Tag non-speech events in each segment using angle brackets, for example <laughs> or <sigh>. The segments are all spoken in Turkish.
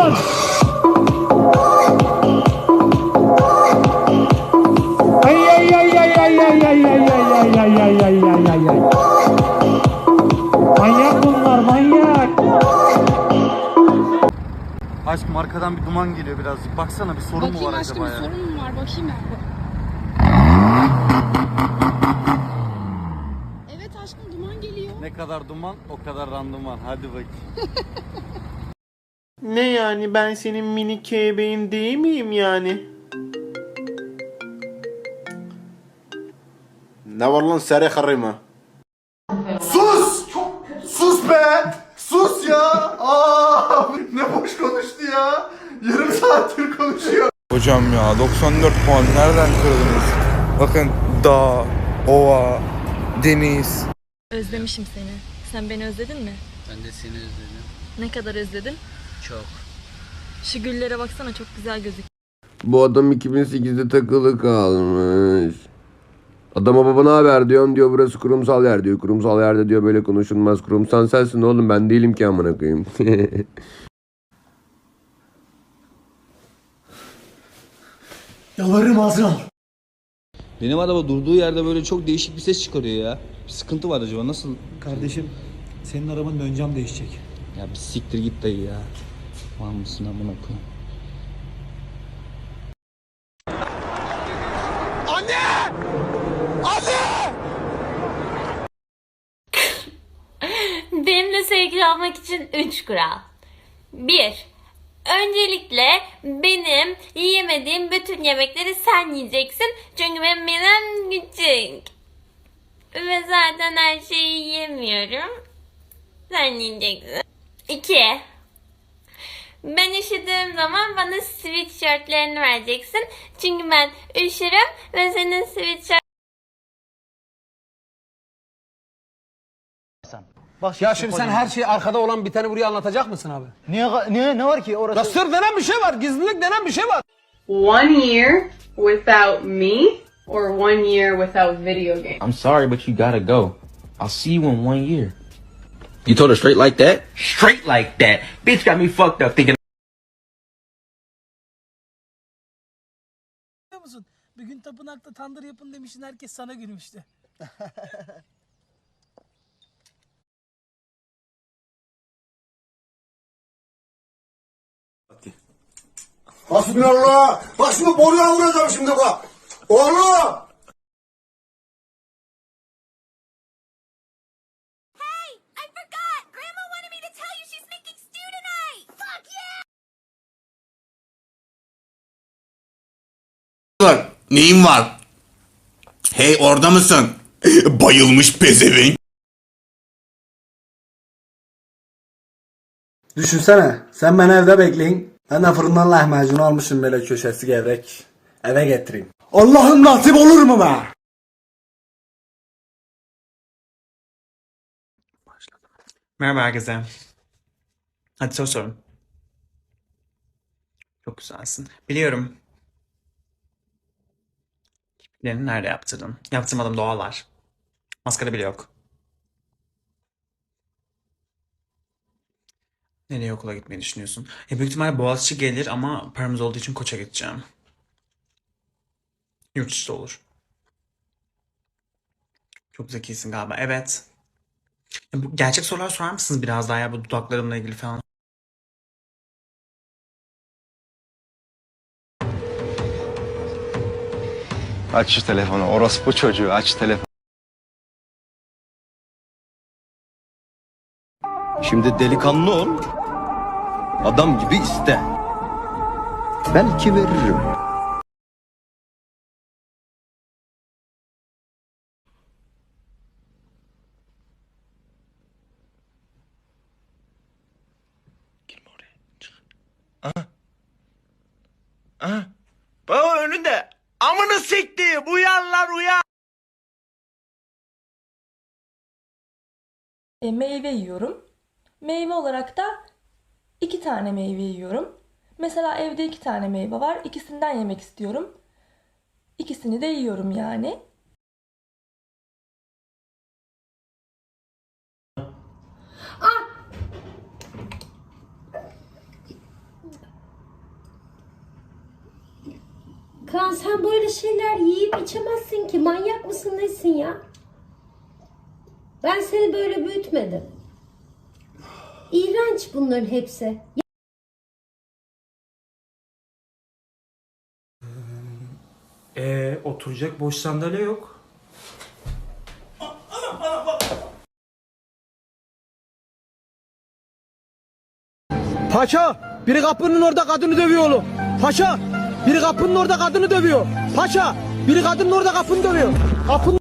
Aman! Ay ay ay ay ay ay ay ay ay ay ay ay ay ay ay ay. Manyak bunlar manyak. Aşkım arkadan bir duman geliyor birazcık. Baksana bir sorun mu Bakayım var aşkım acaba bir ya? sorun mu var? Bakayım ben. Evet aşkım duman geliyor. Ne kadar duman o kadar randıman. Hadi bakayım. Ne yani ben senin mini kebeğin değil miyim yani? Ne var lan sere karıma? Sus! Sus be! Sus ya! Aa, ne boş konuştu ya! Yarım saattir konuşuyor. Hocam ya 94 puan nereden kırdınız? Bakın dağ, ova, deniz. Özlemişim seni. Sen beni özledin mi? Ben de seni özledim. Ne kadar özledin? Çok. Şu güllere baksana çok güzel gözüküyor. Bu adam 2008'de takılı kalmış. Adama baba ne haber diyorum diyor burası kurumsal yer diyor. Kurumsal yerde diyor böyle konuşulmaz. Kurumsal sensin oğlum ben değilim ki amına koyayım. <laughs> Yalvarırım ağzını al. Benim araba durduğu yerde böyle çok değişik bir ses çıkarıyor ya. Bir sıkıntı var acaba nasıl? Kardeşim senin arabanın ön cam değişecek. Ya bir siktir git dayı ya. Var mısın amına koyayım? Benimle sevgili olmak için 3 kural. 1. Öncelikle benim yiyemediğim bütün yemekleri sen yiyeceksin. Çünkü benim midem küçük. Ve zaten her şeyi yiyemiyorum. Sen yiyeceksin. 2. Ben üşüdüğüm zaman bana sweatshirtlerini vereceksin. Çünkü ben üşürüm ve senin sweatshirt Ya şimdi sen her şeyi arkada olan biteni buraya anlatacak mısın abi? Niye, niye ne var ki orası? Ya sır denen bir şey var, gizlilik denen bir şey var. one year without me or one year without video games? I'm sorry but you gotta go. I'll see you in one year. You told her straight like that? Straight like that. Bitch got me fucked up thinking Biliyor musun? Bir gün tapınakta tandır yapın demişsin herkes sana gülmüştü. Hasbinallah! Bak şimdi boruya vuracağım şimdi bak! Oğlum! Neyin var? Hey orada mısın? <laughs> Bayılmış pezevenk. Düşünsene, sen beni evde bekleyin. Ben de fırından lahmacun almışım böyle köşesi gevrek. Eve getireyim. Allah'ım nasip olur mu be? Merhaba herkese. Hadi soru sorun. Çok güzelsin. Biliyorum. Kirpiklerini nerede yaptırdın? Yaptırmadım doğallar. Maskara bile yok. Nereye okula gitmeyi düşünüyorsun? Ya büyük ihtimalle Boğaziçi gelir ama paramız olduğu için Koç'a gideceğim. Yurt dışı olur. Çok zekisin galiba. Evet. Bu gerçek sorular sorar mısınız biraz daha ya bu dudaklarımla ilgili falan? Aç şu telefonu orospu çocuğu aç telefonu. Şimdi delikanlı ol. Adam gibi iste. Belki veririm. Baba uyan. E, meyve yiyorum. Meyve olarak da iki tane meyve yiyorum. Mesela evde iki tane meyve var. İkisinden yemek istiyorum. İkisini de yiyorum yani. Kaan sen böyle şeyler yiyip içemezsin ki. Manyak mısın nesin ya? Ben seni böyle büyütmedim. İğrenç bunların hepsi. Ee, oturacak boş sandalye yok. Paşa biri kapının orada kadını dövüyor oğlum. Paşa biri kapının orada kadını dövüyor. Paşa biri kadının orada kapını dövüyor. Kapının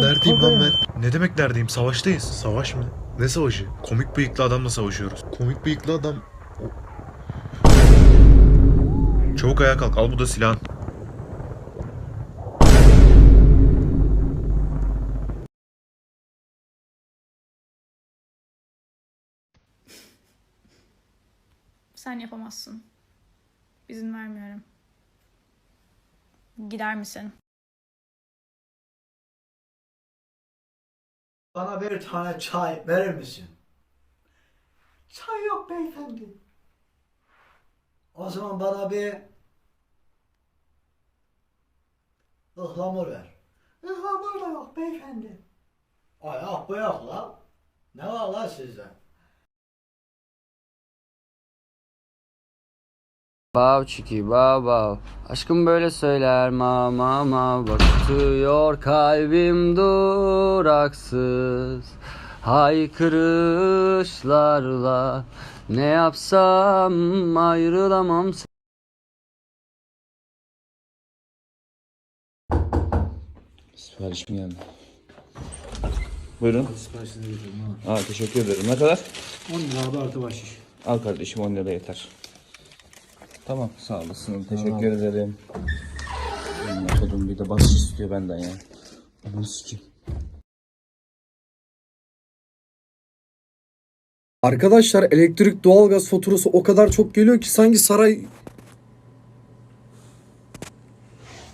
Neredeyim lan ben? Ne demek neredeyim? Savaştayız. Savaş mı? Ne savaşı? Komik bıyıklı adamla savaşıyoruz. Komik bıyıklı adam... O- Çabuk ayağa kalk. Al bu da silahın. Sen yapamazsın. İzin vermiyorum. Gider misin? Bana bir tane çay verir misin? Çay yok beyefendi. O zaman bana bir ıhlamur ver. Ihlamur da yok beyefendi. Ay ah bu yok la. Ne var la sizde? Bav çiki bav bav Aşkım böyle söyler ma ma ma Bakıyor kalbim duraksız Haykırışlarla Ne yapsam ayrılamam Siparişim geldi. Buyurun. Aa, teşekkür ederim. Ne kadar? 10 lira da artı bahşiş. Al kardeşim 10 lira yeter. Tamam sağ olasın. Teşekkür ederim. Amına kodum bir de basış istiyor benden ya. Onu sikeyim. Arkadaşlar elektrik doğalgaz faturası o kadar çok geliyor ki sanki saray...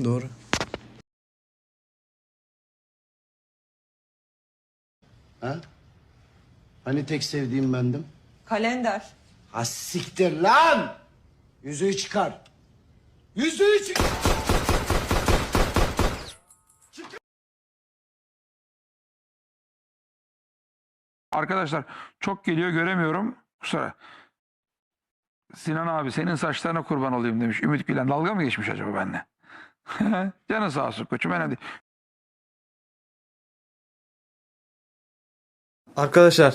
Doğru. Ha? Hani tek sevdiğim bendim? Kalender. Ha siktir lan! Yüzüğü çıkar. Yüzüğü çıkar. Arkadaşlar çok geliyor göremiyorum. Kusura. Sinan abi senin saçlarına kurban olayım demiş. Ümit Bilen dalga mı geçmiş acaba benimle? <laughs> Canı sağ olsun koçum önemli değil. Arkadaşlar,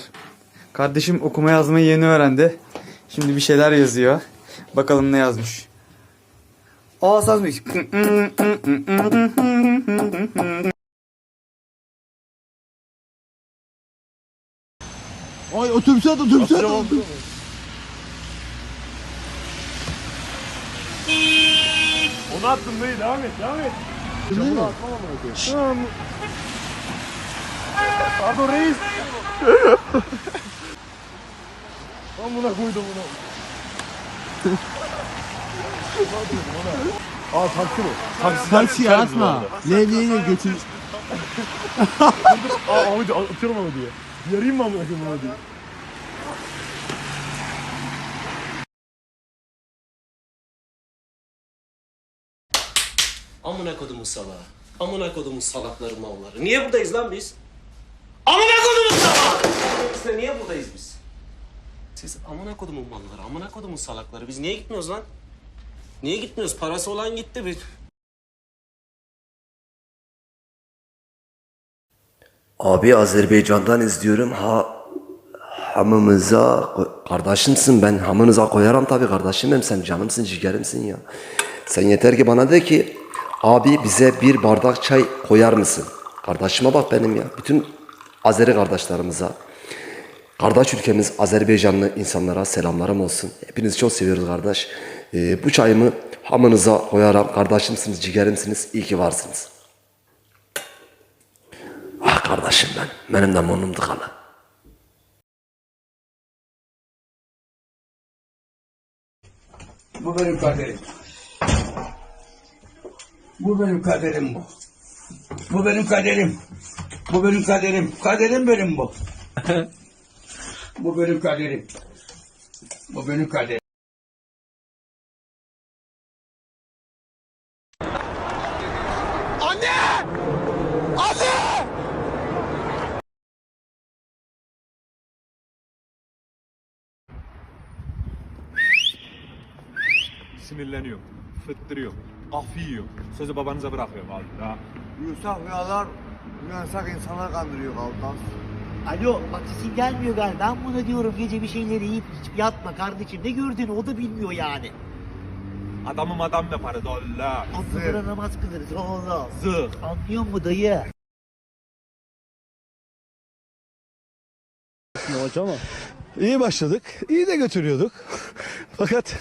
kardeşim okuma yazmayı yeni öğrendi. Şimdi bir şeyler yazıyor. Bakalım ne yazmış. Aa sazmış. Ay otobüse at otobüse at. Onu attım dayı devam et devam et. Camını Pardon reis. <laughs> Amına koydum bunu. Aa taksi bu. Taksi, Taksi atma. Levyeyle götür. <laughs> Aa Ahmet'i atıyorum ama diye. Yarayım mı amına koyayım onu diye. Amına kodumun salağı. Amına kodumun salakları malları. Niye buradayız lan biz? Amına kodumun salağı! Biz niye buradayız biz? Siz amına kodumun malları, amına kodumun salakları. Biz niye gitmiyoruz lan? Niye gitmiyoruz? Parası olan gitti. Bir... Abi Azerbaycan'dan izliyorum. Ha hamımıza kardeşimsin ben hamınıza koyarım tabii kardeşim benim sen canımsın ciğerimsin ya. Sen yeter ki bana de ki abi bize bir bardak çay koyar mısın? Kardeşime bak benim ya. Bütün Azeri kardeşlerimize. Kardeş ülkemiz Azerbaycanlı insanlara selamlarım olsun. Hepinizi çok seviyoruz kardeş. Ee, bu çayımı hamınıza koyarım. Kardeşimsiniz, ciğerimsiniz. İyi ki varsınız. Ah kardeşim ben. Benim de burnum tıkalı. Bu benim kaderim. Bu benim kaderim bu. Bu benim kaderim. Bu benim kaderim. Kaderim benim bu. <laughs> bu benim kaderim. Bu benim kaderim. Anne! Anne! Sinirleniyorum, fıttırıyorum, af yiyorum. Sözü babanıza bırakıyorum abi. Ha. Yusuf rüyalar, uyansak insanlar kandırıyor Kalkas. Alo bak sesin gelmiyor galiba. Ben buna diyorum gece bir şeyleri yiyip içip yatma kardeşim. Ne gördüğünü o da bilmiyor yani. Adamım adam yaparız Allah. Akıllara namaz kılırız oğlum. Zıh. Anlıyor mu dayı? ama. İyi başladık. iyi de götürüyorduk. <laughs> Fakat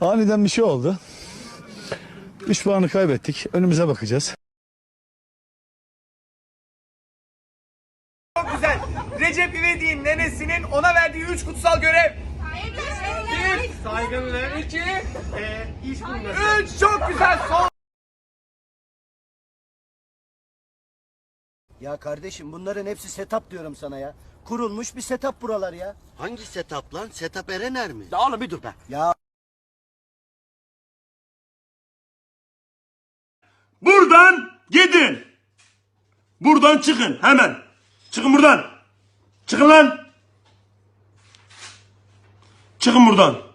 aniden bir şey oldu. 3 puanı kaybettik. Önümüze bakacağız. Recep İvedik'in nenesinin ona verdiği üç kutsal görev. Bir, saygınlık. İki, e, iş bulması. Üç, çok güzel. Son. Ya kardeşim bunların hepsi setup diyorum sana ya. Kurulmuş bir setup buralar ya. Hangi setup lan? Setup Erener mi? Ya oğlum bir dur be. Ya Buradan gidin. Buradan çıkın hemen. Çıkın buradan. Çıkın lan. Çıkın buradan.